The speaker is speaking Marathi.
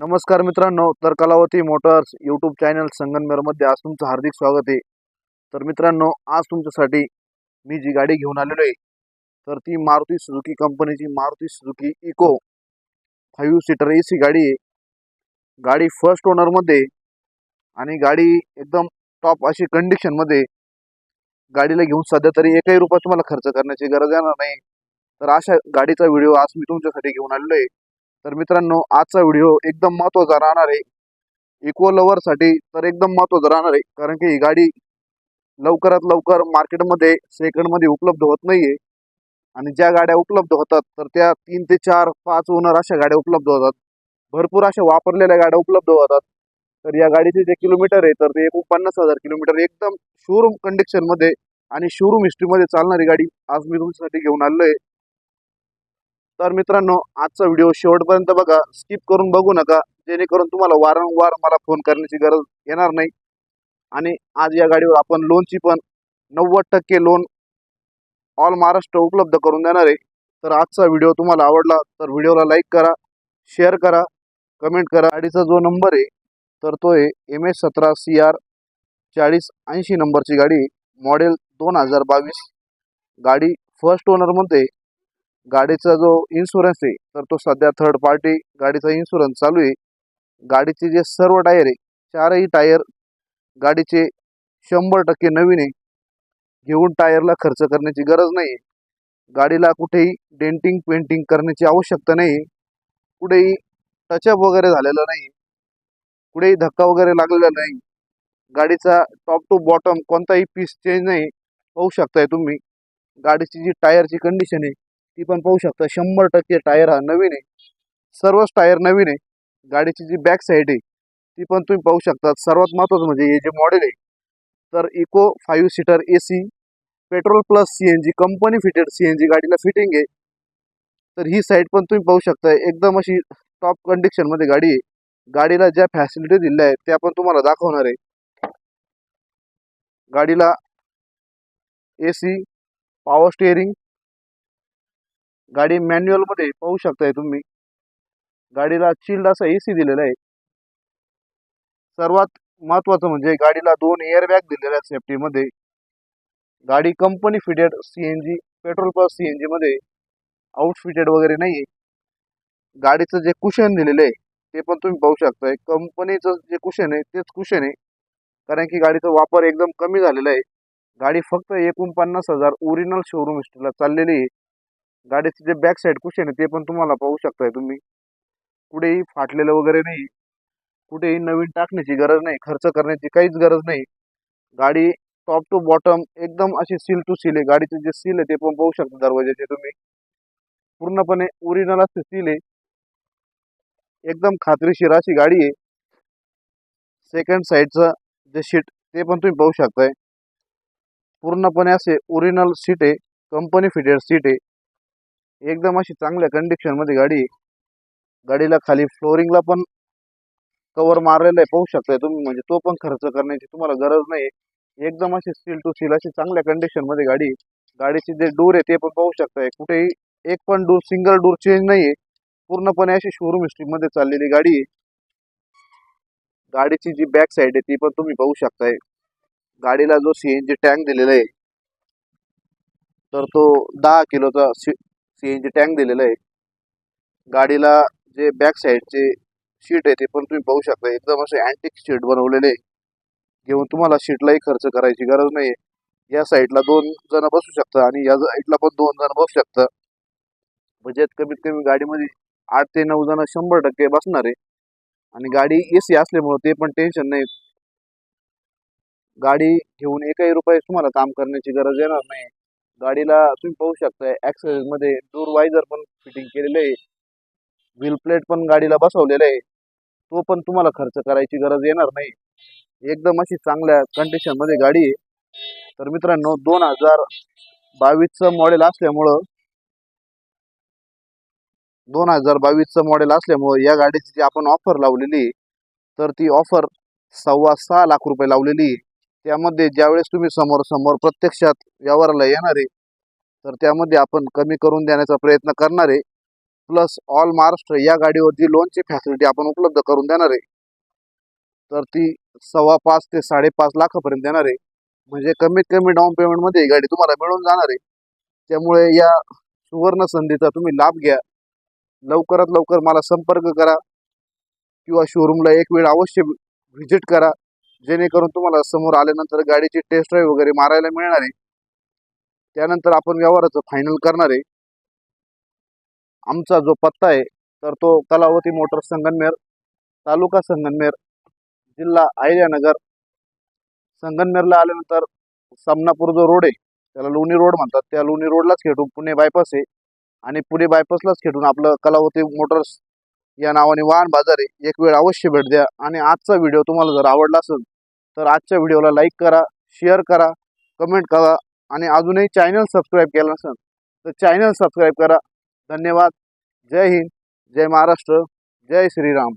नमस्कार मित्रांनो तर कलावती मोटर्स यूट्यूब चॅनल संगमनेरमध्ये आज तुमचं हार्दिक स्वागत आहे. तर मित्रांनो आज तुमच्यासाठी मी जी गाडी घेऊन आलेलो आहे तर ती मारुती सुझुकी कंपनीची Maruti Suzuki Eeco five seater A C गाडी आहे. गाडी फर्स्ट ओनरमध्ये आणि गाडी एकदम टॉप अशी कंडिशनमध्ये गाडीला घेऊन सध्या तरी एकही रुपया तुम्हाला खर्च करण्याची गरज येणार नाही. तर अशा गाडीचा व्हिडिओ आज मी तुमच्यासाठी घेऊन आलेलो आहे. तर मित्रांनो आजचा व्हिडिओ एकदम महत्त्वाचा राहणार आहे. इको लवरसाठी तर एकदम महत्त्वाचा राहणार आहे. कारण की ही गाडी लवकरात लवकर मार्केटमध्ये सेकंडमध्ये उपलब्ध होत नाही आहे आणि ज्या गाड्या उपलब्ध होतात तर त्या तीन ते चार पाच ओनर अशा गाड्या उपलब्ध होतात. भरपूर अशा वापरलेल्या गाड्या उपलब्ध होतात. तर या गाडीचे जे किलोमीटर आहे तर ते एकूण पन्नास हजार किलोमीटर एकदम शोरूम कंडिशनमध्ये आणि शोरूम हिस्ट्रीमध्ये चालणारी गाडी आज मी तुमच्यासाठी घेऊन आलो आहे तर मित्रांनो आजचा व्हिडिओ शेवटपर्यंत बघा. स्किप करून बघू नका. जेणेकरून तुम्हाला वारंवार मला फोन करण्याची गरज येणार नाही. आणि आज या गाडीवर आपण लोनची पण नव्वद टक्के लोन ऑल महाराष्ट्र उपलब्ध करून देणार आहे. तर आजचा व्हिडिओ तुम्हाला आवडला तर व्हिडिओला लाईक करा शेअर करा कमेंट करा. गाडीचा जो नंबर आहे तर तो आहे एम एस सतरा सी आर चाळीस ऐंशी नंबरची गाडी. मॉडेल दोन हजार बावीस. गाडी फर्स्ट ओनरमध्ये गाडीचा जो इन्शुरन्स आहे तर तो सध्या थर्ड पार्टी गाडीचा इन्शुरन्स चालू आहे. गाडीचे जे सर्व टायर आहे चारही टायर गाडीचे शंभर टक्के नवीन आहे. घेऊन टायरला खर्च करण्याची गरज नाही गाडीला कुठेही डेंटिंग पेंटिंग करण्याची आवश्यकता नाही कुठेही टचअप वगैरे झालेला नाही कुठेही धक्का वगैरे लागलेला नाही. गाडीचा टॉप टू बॉटम कोणताही पीस चेंज नाही. पाहू शकताय तुम्ही. गाडीची जी टायरची कंडिशन आहे ती पण पाहू शकता. शंभर टक्के टायर हा नवीन आहे. सर्वच टायर नवीन आहे. गाडीची जी बॅक साईड आहे ती पण तुम्ही पाहू शकता. सर्वात महत्त्वाचं म्हणजे हे जे मॉडेल आहे तर Eeco five seater A C petrol plus C N G company fitted C N G गाडीला फिटिंग आहे. तर ही साईड पण तुम्ही पाहू शकता. एकदम अशी टॉप कंडिशनमध्ये गाडी आहे. गाडीला ज्या फॅसिलिटी दिल्या आहेत त्या पण तुम्हाला दाखवणार आहे. गाडीला ए सी पॉवर स्टेअरिंग गाडी मॅन्युअलमध्ये पाहू शकताय तुम्ही. गाडीला चिल्ड असा ए सी दिलेला आहे. सर्वात महत्वाचं म्हणजे गाडीला दोन एअर बॅग दिलेल्या आहेत सेफ्टीमध्ये गाडी company fitted C N G petrol plus C N outfitted वगैरे नाही आहे गाडीचं जे कुशन दिलेलं आहे ते पण तुम्ही पाहू शकताय. कंपनीचं जे कुशन आहे तेच कुशन आहे. कारण की गाडीचा वापर एकदम कमी झालेला आहे. गाडी फक्त एकोणपन्नास हजार ओरिजिनल शोरूम हिस्ट्रीला चाललेली आहे. गाडीचे जे बॅक साईड कुशन आहे ते पण तुम्हाला पाहू शकताय तुम्ही. कुठेही फाटलेलं वगैरे नाही. कुठेही नवीन टाकण्याची गरज नाही खर्च करण्याची काहीच गरज नाही. गाडी टॉप टू बॉटम एकदम अशी सील टू सील आहे. गाडीचे जे सील आहे ते पण पाहू शकता दरवाजाचे तुम्ही. पूर्णपणे ओरिजिनल असते सील आहे. एकदम खात्रीशीर अशी गाडी आहे. सेकंड साईडचं जे सीट ते पण तुम्ही पाहू शकताय. पूर्णपणे असे ओरिजिनल सीट आहे. कंपनी फिटेड सीट आहे. एकदम अशी चांगल्या कंडिशनमध्ये गाडी गाडीला खाली फ्लोरिंगला पण कवर मारलेला आहे पाहू शकताय तुम्ही. म्हणजे तो पण खर्च करण्याची तुम्हाला गरज नाही एकदम अशी सील टू सील अशी चांगल्या कंडिशनमध्ये गाडी गाडीची गाडीचे जे डोर आहे ते पण पाहू शकताय. कुठेही एक पण डोर सिंगल डोर चेंज नाही आहे. पूर्णपणे अशी शोरूम हिस्ट्रीमध्ये चाललेली गाडी आहे. गाडीची जी बॅक साईड आहे ती पण तुम्ही पाहू शकताय. गाडीला जो सीएनजी टँक दिलेला आहे तर तो दहा किलोचा सीएनजी टँक दिलेलं आहे. गाडीला जे बॅक साईडचे शीट आहे ते पण तुम्ही पाहू शकता. एकदम असे अँटिक शीट बनवलेले आहे. घेऊन तुम्हाला शीटलाही खर्च करायची गरज नाही या साईडला दोन जण बसू शकता आणि या साईडला पण दोन जण बसू शकता बजेट कमीत कमी गाडीमध्ये आठ ते नऊ जण शंभर टक्के बसणार आहे. आणि गाडी ए सी असल्यामुळं ते पण टेन्शन नाही. गाडी घेऊन एकही रुपये तुम्हाला काम करण्याची गरज येणार नाही गाडीला तुम्ही पाहू शकताय शकता ॲक्सेसरीजमध्ये डोर वायझर पण फिटिंग केलेलं आहे. व्हील प्लेट पण गाडीला बसवलेलं आहे. तो पण तुम्हाला खर्च करायची गरज येणार नाही. एकदम अशी चांगल्या कंडिशनमध्ये गाडी आहे. तर मित्रांनो दोन हजार बावीसचं मॉडेल असल्यामुळं दोन हजार बावीसचं मॉडेल असल्यामुळं या गाडीची जी आपण ऑफर लावलेली तर ती ऑफर सव्वा सहा लाख रुपये लावलेली आहे. त्यामध्ये ज्यावेळेस तुम्ही समोर समोर प्रत्यक्षात व्यवहाराला येणार आहे तर त्यामध्ये आपण कमी करून देण्याचा प्रयत्न करणार आहे. प्लस ऑल महाराष्ट्र या गाडीवरती लोनची फॅसिलिटी आपण उपलब्ध करून देणार आहे. तर ती सव्वा पाच ते साडेपाच लाखापर्यंत देणार आहे. म्हणजे कमीत कमी डाऊन पेमेंटमध्ये ही गाडी तुम्हाला मिळून जाणार आहे. त्यामुळे या सुवर्ण संधीचा तुम्ही लाभ घ्या. लवकरात लवकर मला संपर्क करा किंवा शोरूमला एक वेळ अवश्य व्हिजिट करा. जेणेकरून तुम्हाला समोर आल्यानंतर गाडीची टेस्ट ड्राईव्ह वगैरे मारायला मिळणार आहे. त्यानंतर आपण व्यवहाराचं फायनल करणार आहे. आमचा जो पत्ता आहे तर तो कलावती मोटर संगनमेर तालुका संगनमेर जिल्हा आयल्यानगर. संगनमेरला आल्यानंतर समनापूर जो रोड आहे त्याला लोणी रोड म्हणतात. त्या लोणी रोडलाच खेटून पुणे बायपास आहे. आणि पुणे बायपासलाच खेटून आपलं कलावती मोटर्स या नावाने वाहन बाजार आहे. एक वेळ अवश्य भेट द्या. आणि आजचा व्हिडिओ तुम्हाला जर आवडला असेल तर आजच्या व्हिडिओला लाईक करा शेअर करा कमेंट करा आणि अजूनही चॅनल सबस्क्राईब केलं नसेल तर चॅनल सबस्क्राईब करा. धन्यवाद. जय हिंद. जय महाराष्ट्र. जय श्रीराम.